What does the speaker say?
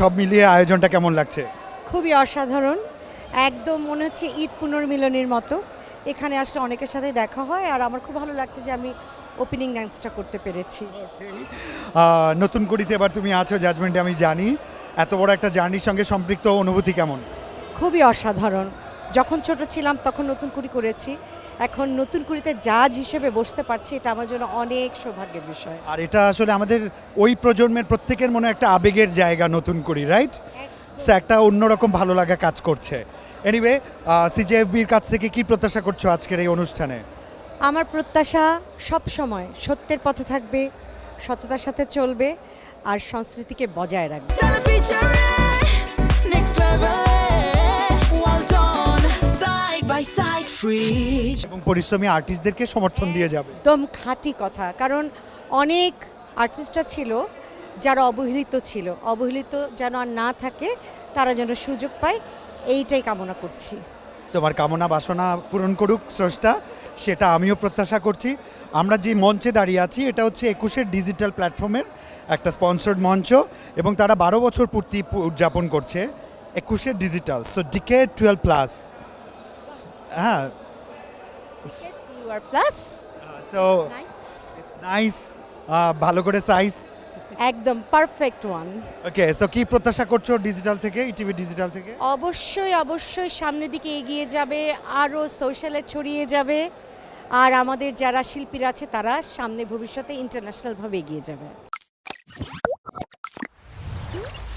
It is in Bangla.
সব মিলিয়ে আয়োজনটা কেমন লাগছে? খুবই অসাধারণ। একদম মনে হচ্ছে ঈদ পুনর্মিলনের মতো। এখানে আসলে অনেকের সাথে দেখা হয় আর আমার খুব ভালো লাগছে যে আমি ওপেনিং ডান্সটা করতে পেরেছি। নতুন করিতে এবার তুমি আছো জাজমেন্টে আমি জানি। এত বড় একটা জার্নির সঙ্গে সম্পৃক্ত অনুভূতি কেমন? খুবই অসাধারণ। যখন ছোট ছিলাম তখন নতুন কুড়ি করেছি। এখন নতুন কুড়িতে জাজ হিসেবে বসতে পারছি এটা আমার জন্য অনেক সৌভাগ্যের বিষয়। আর এটা আসলে আমাদের ওই প্রজন্মের প্রত্যেকের মনে একটা আবেগের জায়গা নতুন কুড়ি রাইট সো একটা অন্যরকম ভালো লাগা কাজ করছে। এনিওয়ে সিজেএফবির কাছ থেকে কি প্রত্যাশা করছ আজকের এই অনুষ্ঠানে? আমার প্রত্যাশা সব সময় সত্যের পথে থাকবে সততার সাথে চলবে আর সংস্কৃতিকে বজায় রাখবে। Free. এবং পরিশ্রমী আর্টিস্টদেরকে সমর্থন দিয়ে যাবে। একদম খাঁটি কথা। কারণ অনেক আর্টিস্টরা ছিল যারা অবহেলিত ছিল। অবহেলিত যেন আর না থাকে তারা যেন সুযোগ পায় এইটাই কামনা করছি। তোমার কামনা বাসনা পূরণ করুক স্রষ্টা সেটা আমিও প্রত্যাশা করছি। আমরা যে মঞ্চে দাঁড়িয়ে আছি এটা হচ্ছে একুশের ডিজিটাল প্ল্যাটফর্মের একটা স্পন্সর্ড মঞ্চ এবং তারা বারো বছর পূর্তি উদযাপন করছে একুশের digital so DK twelve plus হ্যাঁ you are plus so nice ভালো করে সাইজ একদম পারফেক্ট ওয়ান ওকে সো কি প্রত্যাশা করছ ডিজিটাল থেকে ইটিভি ডিজিটাল থেকে অবশ্যই অবশ্যই সামনের দিকে এগিয়ে যাবে আরও সোশ্যালে ছড়িয়ে যাবে আর আমাদের যারা শিল্পীরা আছে তারা সামনে ভবিষ্যতে ইন্টারন্যাশনালভাবে এগিয়ে যাবে।